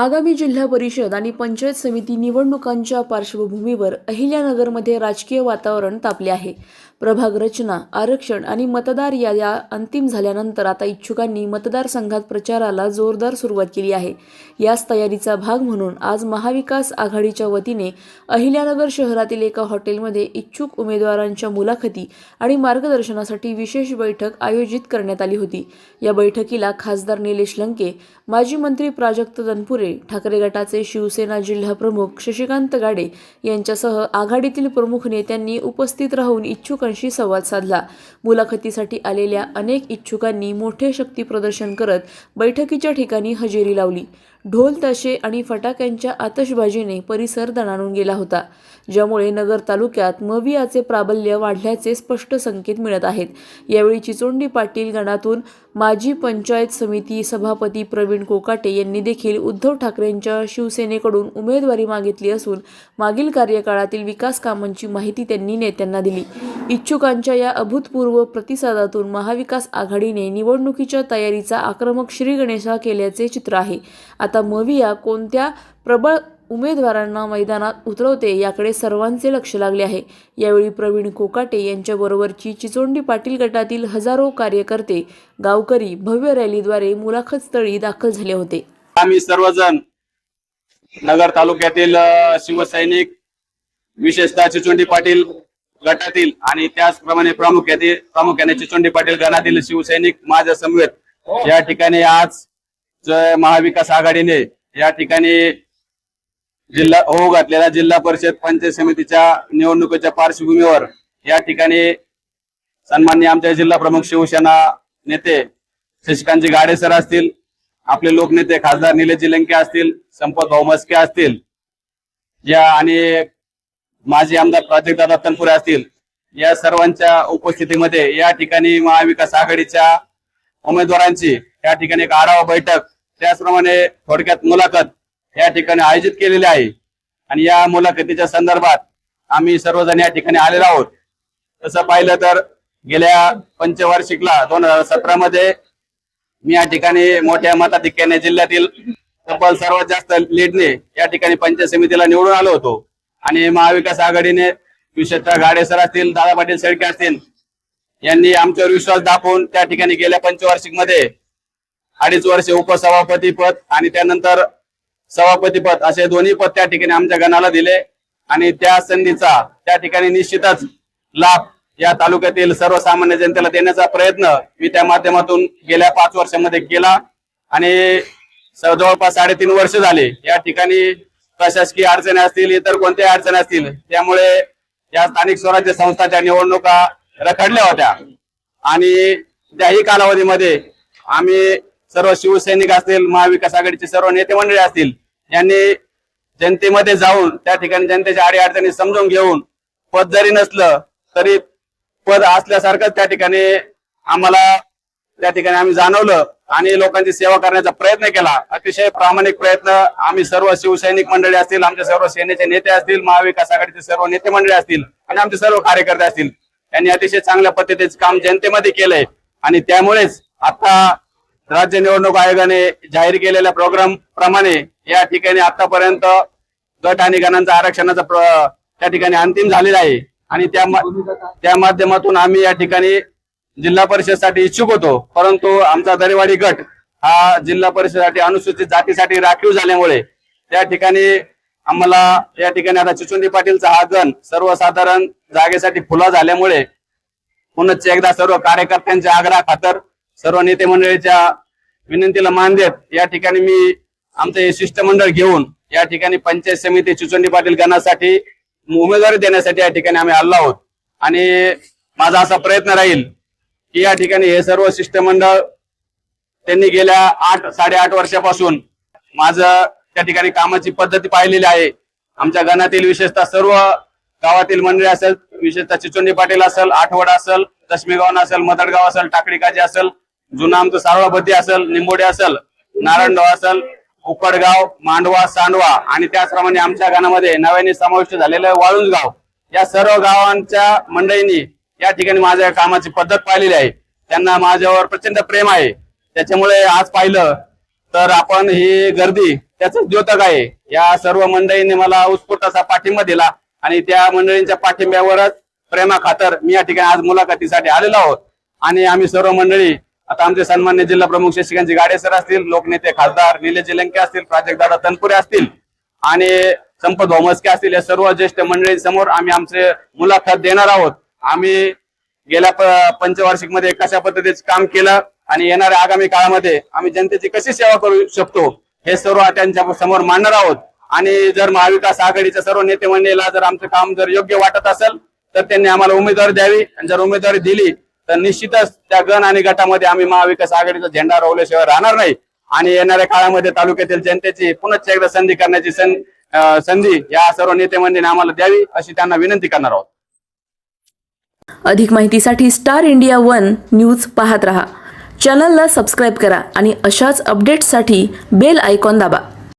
आगामी जिल्हा परिषद आणि पंचायत समिती निवडणुकांच्या पार्श्वभूमीवर अहिल्यानगरमध्ये राजकीय वातावरण तापले आहे. प्रभाग रचना आरक्षण आणि मतदार याद्या अंतिम झाल्यानंतर आता इच्छुकांनी मतदारसंघात प्रचाराला जोरदार सुरुवात केली आहे. याच तयारीचा भाग म्हणून आज महाविकास आघाडीच्या वतीने अहिल्यानगर शहरातील एका हॉटेलमध्ये इच्छुक उमेदवारांच्या मुलाखती आणि मार्गदर्शनासाठी विशेष बैठक आयोजित करण्यात आली होती. या बैठकीला खासदार निलेश लंके माजी मंत्री प्राजक्त तनपुरे ठाकरे गटाचे शिवसेना जिल्हा प्रमुख शशिकांत गाडे यांच्यासह आघाडीतील प्रमुख नेत्यांनी उपस्थित राहून इच्छुकांशी संवाद साधला. मुलाखतीसाठी आलेल्या अनेक इच्छुकांनी मोठे शक्ती प्रदर्शन करत बैठकीच्या ठिकाणी हजेरी लावली. ढोल ताशे आणि फटाक्यांच्या आतषबाजीने परिसर दणाणून गेला होता ज्यामुळे नगर तालुक्यात मवियाचे प्राबल्य वाढल्याचे स्पष्ट संकेत मिळत आहेत. यावेळी चिचोंडी पाटील गणातून माजी पंचायत समिती सभापती प्रवीण कोकाटे यांनी देखील उद्धव ठाकरेंच्या शिवसेनेकडून उमेदवारी मागितली असून मागील कार्यकाळातील विकास कामांची माहिती त्यांनी नेत्यांना दिली. इच्छुकांच्या या अभूतपूर्व प्रतिसादातून महाविकास आघाडीने निवडणुकीच्या तयारीचा आक्रमक श्रीगणेशा केल्याचे चित्र आहे. आता मविया कोणत्या प्रबळ उमेदवारांना मैदानात उतरवते याकडे सर्वांचे लक्ष लागले आहे. यावेळी प्रवीण कोकाटे यांच्याबरोबरची चिचोंडी पाटील गटातील हजारो कार्यकर्ते गावकरी भव्य रॅलीद्वारे मुलाखत स्थळी दाखल झाले होते. आम्ही सर्वजण नगर तालुक्यातील शिवसैनिक विशेषतः चिचोंडी पाटील गटातील आणि त्याचप्रमाणे प्रामुख्याने प्रामुख्याने चिचोंडी पाटील गणातील शिवसैनिक माझ्या समवेत या ठिकाणी आज महाविकास आघाडीने या ठिकाणी जिल्हा होऊ घातलेल्या जिल्हा परिषद पंचायत समितीच्या निवडणुकीच्या पार्श्वभूमीवर या ठिकाणी सन्मान्य आमच्या जिल्हा प्रमुख शिवसेना नेते शशिकांतजी गाडे सर असतील आपले लोकनेते खासदार निलेश जिलंके असतील संपत भाऊ मस्के असतील या आणि माजी आमदार प्राजक्तदादा तनपुरे असतील या सर्वांच्या उपस्थितीमध्ये या ठिकाणी महाविकास आघाडीच्या उमेदवारांची या ठिकाणी एक आढावा बैठक त्याचप्रमाणे थोडक्यात मुलाखत या ठिकाणी आयोजित केलेली आहे. आणि या मुलाखतीच्या संदर्भात आम्ही सर्वजण या ठिकाणी आलेलो आहोत. तसं पाहिलं तर गेल्या पंचवार्षिकला दोन हजार सतरा मध्ये मी या ठिकाणी मोठ्या मताधिक्याने जिल्ह्यातील तब्बल सर्वात जास्त लीडने या ठिकाणी पंचायत समितीला निवडून आलो होतो. आणि महाविकास आघाडीने विशेषतः गाडे सर असतील दादा पाटील शेळके असतील यांनी आमच्यावर विश्वास दाखवून त्या ठिकाणी गेल्या पंचवार्षिकमध्ये अडीच वर्षे उपसभापती पद आणि त्यानंतर सभापती पद असे दोन्ही पद त्या ठिकाणी आमच्या गणाला दिले. आणि त्या संधीचा त्या ठिकाणी निश्चितच लाभ या तालुक्यातील सर्वसामान्य जनतेला देण्याचा प्रयत्न मी त्या माध्यमातून गेल्या पाच वर्षामध्ये केला. आणि जवळपास साडेतीन वर्ष झाले. या ठिकाणी प्रशासकीय अडचणी असतील इतर कोणत्याही अडचणी असतील त्यामुळे या स्थानिक स्वराज्य संस्थाच्या निवडणुका रखडल्या होत्या. आणि त्याही कालावधीमध्ये आम्ही सर्व शिवसैनिक असतील महाविकास आघाडीचे सर्व नेते मंडळी असतील यांनी जनतेमध्ये जाऊन त्या ठिकाणी जनतेच्या आडी अडचणी समजून घेऊन पद जरी नसलं तरी पद असल्यासारखंच त्या ठिकाणी आम्हाला त्या ठिकाणी आम्ही जाणवलं आणि लोकांची सेवा करण्याचा प्रयत्न केला. अतिशय प्रामाणिक प्रयत्न आम्ही सर्व शिवसैनिक मंडळी असतील आमचे सर्व सेनेचे नेते असतील महाविकास आघाडीचे सर्व नेते मंडळी असतील आणि आमचे सर्व कार्यकर्ते असतील यांनी अतिशय चांगल्या पद्धतीचे काम जनतेमध्ये केलंय. आणि त्यामुळेच आता राज्य निवडणूक आयोगाने जाहीर केलेल्या प्रोग्राम प्रमाणे या ठिकाणी आतापर्यंत गट आणि गणांचा आरक्षणाचा त्या ठिकाणी अंतिम झालेला आहे. आणि त्या त्या माध्यमातून आम्ही या ठिकाणी जिल्हा परिषदसाठी इच्छुक होतो. परंतु आमचा दरेवाडी गट हा जिल्हा परिषदसाठी अनुसूचित जातीसाठी राखीव झाल्यामुळे त्या ठिकाणी आम्हाला या ठिकाणी आता चिचुंडी पाटीलचा हा गण सर्वसाधारण जागेसाठी खुला झाल्यामुळे पुन्हा एकदा सर्व कार्यकर्त्यांच्या आग्रहा खातर सर्व नेते मंडळीच्या विनंतीला मान देत या ठिकाणी मी आमचं हे शिष्टमंडळ घेऊन या ठिकाणी पंचायत समिती चिचोंडी पाटील गणासाठी उमेदवारी देण्यासाठी या ठिकाणी आम्ही आलो आहोत. आणि माझा असा प्रयत्न राहील की या ठिकाणी हे सर्व शिष्टमंडळ त्यांनी गेल्या आठ साडेआठ वर्षापासून माझं त्या ठिकाणी कामाची पद्धती पाहिलेली आहे. आमच्या गणातील विशेषतः सर्व गावातील मंडळी असेल विशेषतः चिचोंडी पाटील असेल आठवडा असेल दशमीगाव असेल मदडगाव असेल टाकडीकाजी असेल जुना आमचं सारवाबद्दी असेल निंबोडे असेल नारायणगाव असेल उकडगाव मांडवा सांडवा आणि त्याचप्रमाणे आमच्या गाण्यामध्ये नव्याने समाविष्ट झालेलं वाळुंजगाव. या सर्व गावांच्या मंडळींनी या ठिकाणी माझ्या कामाची पद्धत पाहिलेली आहे. त्यांना माझ्यावर प्रचंड प्रेम आहे. त्याच्यामुळे आज पाहिलं तर आपण ही गर्दी त्याच द्योतक आहे. या सर्व मंडळींनी मला उत्स्फूर्त असा पाठिंबा दिला आणि त्या मंडळींच्या पाठिंब्यावरच प्रेमा खातर मी या ठिकाणी आज मुलाखतीसाठी आलेलो आहोत. आणि आम्ही सर्व मंडळी आता आमचे सन्मान्य जिल्हा प्रमुख शशिकांतजी गाडे सर असतील लोकनेते खासदार निलेश लंके असतील प्राजक्तदादा तनपुरे असतील आणि संपत भोमस्के असतील या सर्व ज्येष्ठ मंडळींसमोर आम्ही आमचे मुलाखत देणार आहोत. आम्ही गेल्या प- पंचवार्षिकमध्ये कशा पद्धतीचे काम केलं आणि येणाऱ्या आगामी काळामध्ये आम्ही जनतेची कशी सेवा करू शकतो हे सर्व त्यांच्यासमोर मांडणार आहोत. आणि जर महाविकास आघाडीच्या सर्व नेते मंडळीला जर आमचं काम जर योग्य वाटत असेल तर त्यांनी आम्हाला उमेदवारी द्यावी आणि जर उमेदवारी दिली तर निश्चितच त्या गण आणि गटामध्ये आम्ही महाविकास आघाडीचा झेंडा रोवल्याशिवाय राहणार नाही. आणि येणाऱ्या काळामध्ये तालुक्यातील जनतेची पुनश्च एकदा संधी करण्याची संधी या सर्व नेते मंडळीने आम्हाला द्यावी अशी त्यांना विनंती करणार आहोत. अधिक माहितीसाठी स्टार इंडिया वन न्यूज पाहत रहा. चॅनलला सबस्क्राईब करा आणि अशाच अपडेट्ससाठी बेल आयकॉन दाबा.